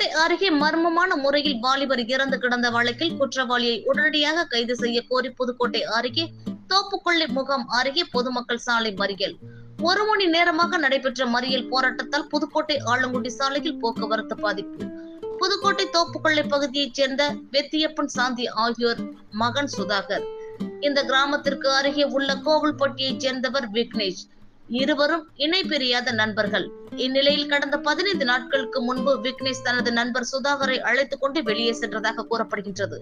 கோட்டை அருகே மர்மமான முறையில் வாலிபர் இறந்து கிடந்த வழக்கில் குற்றவாளியை உடனடியாக கைது செய்ய கோரி புதுக்கோட்டை அருகே தோப்புக்கொள்ளி முகாம் அருகே பொதுமக்கள் சாலை மறியல். ஒரு மணி நேரமாக நடைபெற்ற மறியல் போராட்டத்தால் புதுக்கோட்டை ஆலங்குடி சாலையில் போக்குவரத்து பாதிப்பு. புதுக்கோட்டை தோப்புக்கொள்ளை பகுதியைச் சேர்ந்த வெத்தியப்பன் சாந்தி ஆகியோர் மகன் சுதாகர். இந்த கிராமத்திற்கு அருகே உள்ள கோவில்பட்டியைச் சேர்ந்தவர் விக்னேஷ். இருவரும் இணை பிரியாத நண்பர்கள். இந்நிலையில் கடந்த பதினைந்து நாட்களுக்கு முன்பு விக்னேஷ் தனது நண்பர் சுதாகரை அழைத்துக் கொண்டு வெளியே சென்றதாக கூறப்படுகின்றது.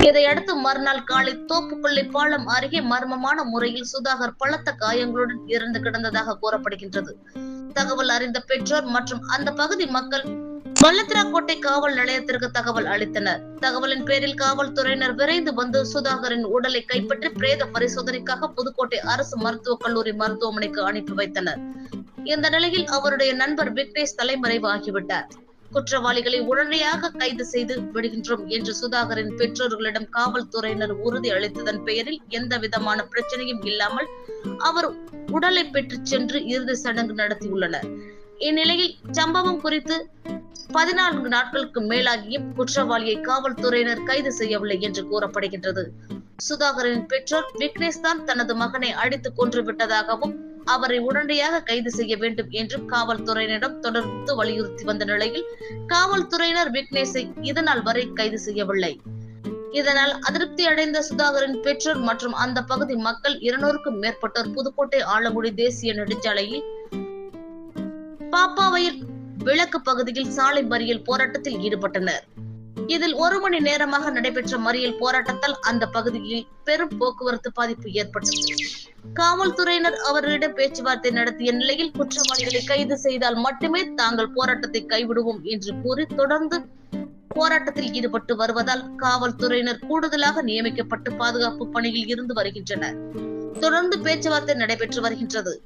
இதையடுத்து மறுநாள் காலை தோப்புக்கொள்ளை பாலம் அருகே மர்மமான முறையில் சுதாகர் பலத்த காயங்களுடன் இறந்து கிடந்ததாக கூறப்படுகின்றது. தகவல் அறிந்த பெற்றோர் மற்றும் அந்த பகுதி மக்கள் வல்லத்திராக்கோட்டை காவல் நிலையத்திற்கு தகவல் அளித்தனர். தகவலின் பேரில் காவல்துறையினர் விரைந்து வந்து சுதாகரின் உடலை கைப்பற்றி பிரேத பரிசோதனைக்காக புதுக்கோட்டை அரசு மருத்துவக் கல்லூரி மருத்துவமனைக்கு அனுப்பி வைத்தனர். இந்த நிலையில் அவருடைய நண்பர் விக்னேஷ் தலைமறைவாகிவிட்டார். குற்றவாளிகளை உடனடியாக கைது செய்து விடுகின்றோம் என்று சுதாகரின் பெற்றோர்களிடம் காவல்துறையினர் உறுதி அளித்ததன் பெயரில் எந்த விதமான பிரச்சனையும் இல்லாமல் அவர் உடலை பெற்று சென்று இறுதி சடங்கு நடத்தியுள்ளனர். இந்நிலையில் சம்பவம் குறித்து பதினான்கு நாட்களுக்கு மேலாகியும் குற்றவாளியை காவல்துறையினர் கைது செய்யவில்லை என்று கூறப்படுகின்றது. சுதாகரின் பெற்றோர் விக்னேஷ் தான் தனது மகனை அடித்து கொன்று விட்டதாகவும் அவரை உடனடியாக கைது செய்ய வேண்டும் என்றும் காவல்துறையினரிடம் தொடர்ந்து வலியுறுத்தி வந்த நிலையில் காவல்துறையினர் விக்னேஷை இதனால் வரை கைது செய்யவில்லை. இதனால் அதிருப்தி அடைந்த சுதாகரின் பெற்றோர் மற்றும் அந்த பகுதி மக்கள் இருநூறுக்கும் மேற்பட்டோர் புதுக்கோட்டை ஆலங்குடி தேசிய நெடுஞ்சாலையில் பாப்பாவையில் விளக்கு பகுதியில் சாலை மறியல் போராட்டத்தில் ஈடுபட்டனர். இதில் ஒரு மணி நேரமாக நடைபெற்ற மறியல் போராட்டத்தால் அந்த பகுதியில் பெரும் போக்குவரத்து பாதிப்பு ஏற்பட்டது. காவல்துறையினர் அவர்களிடம் பேச்சுவார்த்தை நடத்திய நிலையில் குற்றவாளிகளை கைது செய்தால் மட்டுமே தாங்கள் போராட்டத்தை கைவிடுவோம் என்று கூறி தொடர்ந்து போராட்டத்தில் ஈடுபட்டு வருவதால் காவல்துறையினர் கூடுதலாக நியமிக்கப்பட்டு பாதுகாப்பு பணியில் இருந்து வருகின்றனர். தொடர்ந்து பேச்சுவார்த்தை நடைபெற்று வருகின்றது.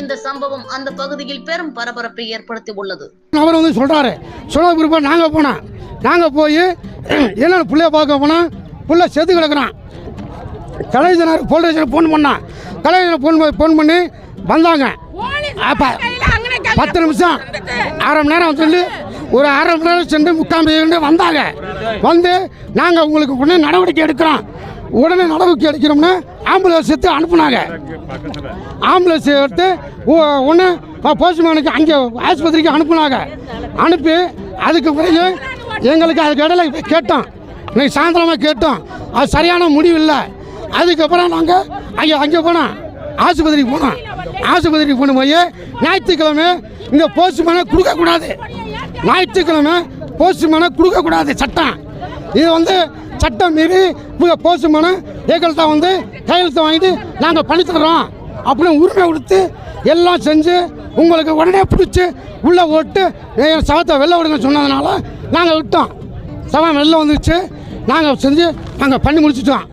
இந்த சம்பவம் அந்த பகுதியில் பெரும் பரபரப்பை ஏற்படுத்தி உள்ளது. அவர் வந்து சொல்கிறாரு சொன்ன குறிப்பா நாங்கள் போனோம் நாங்கள் போய் என்னென்ன பிள்ளைய பார்க்க போனா புள்ள செத்து கிடக்குறான். கலைஞர் போலீஸ் ஸ்டேஷன் ஃபோன் பண்ணான் கலைஞர் ஃபோன் ஃபோன் பண்ணி வந்தாங்க. அப்போ பத்து நிமிஷம் அரை மணி நேரம் சொல்லி ஒரு அரை மணி நேரம் சென்று முக்கால் மணி வந்தாங்க. வந்து நாங்கள் உங்களுக்கு உடனே நடவடிக்கை எடுக்கிறோம். உடனே நடவடிக்கை எடுக்கிறோம்னு ஆம்புலன்ஸ் எடுத்து அனுப்புனாங்க. ஆம்புலன்ஸ் எடுத்து ஒன்று போஸ்ட்மேனுக்கு அங்கே ஆஸ்பத்திரிக்கு அனுப்புனாங்க. அனுப்பி அதுக்கு பிறகு எங்களுக்கு அதுக்கு இடையில கேட்டோம். இன்னைக்கு சாயந்தரமாக கேட்டோம். அது சரியான முடிவு இல்லை அதுக்கப்புறம் நாங்கள் அங்கே அங்கே போனோம். ஆஸ்பத்திரிக்கு போனோம். ஆஸ்பத்திரிக்கு போன போய் ஞாயிற்றுக்கிழமை இங்கே போஸ்ட்மேனை கொடுக்கக்கூடாது ஞாயிற்றுக்கிழமை போஸ்ட்மேனை கொடுக்கக்கூடாது சட்டம். இது வந்து சட்டம் மீறி இவங்க போஸ்ட்மேனு எங்கள்கிட்ட வந்து கையெழுத்து வாங்கிட்டு நாங்கள் பண்ணி தர்றோம் அப்படின்னு உரிமை கொடுத்து எல்லாம் செஞ்சு உங்களுக்கு உடனே பிடிச்சி உள்ளே ஓட்டு என் சவத்தை வெளில விடுங்க சொன்னதுனால நாங்கள் விட்டோம். சவம் வெளில வந்துச்சு நாங்கள் செஞ்சு நாங்கள் பண்ணி முடிச்சிட்டோம்.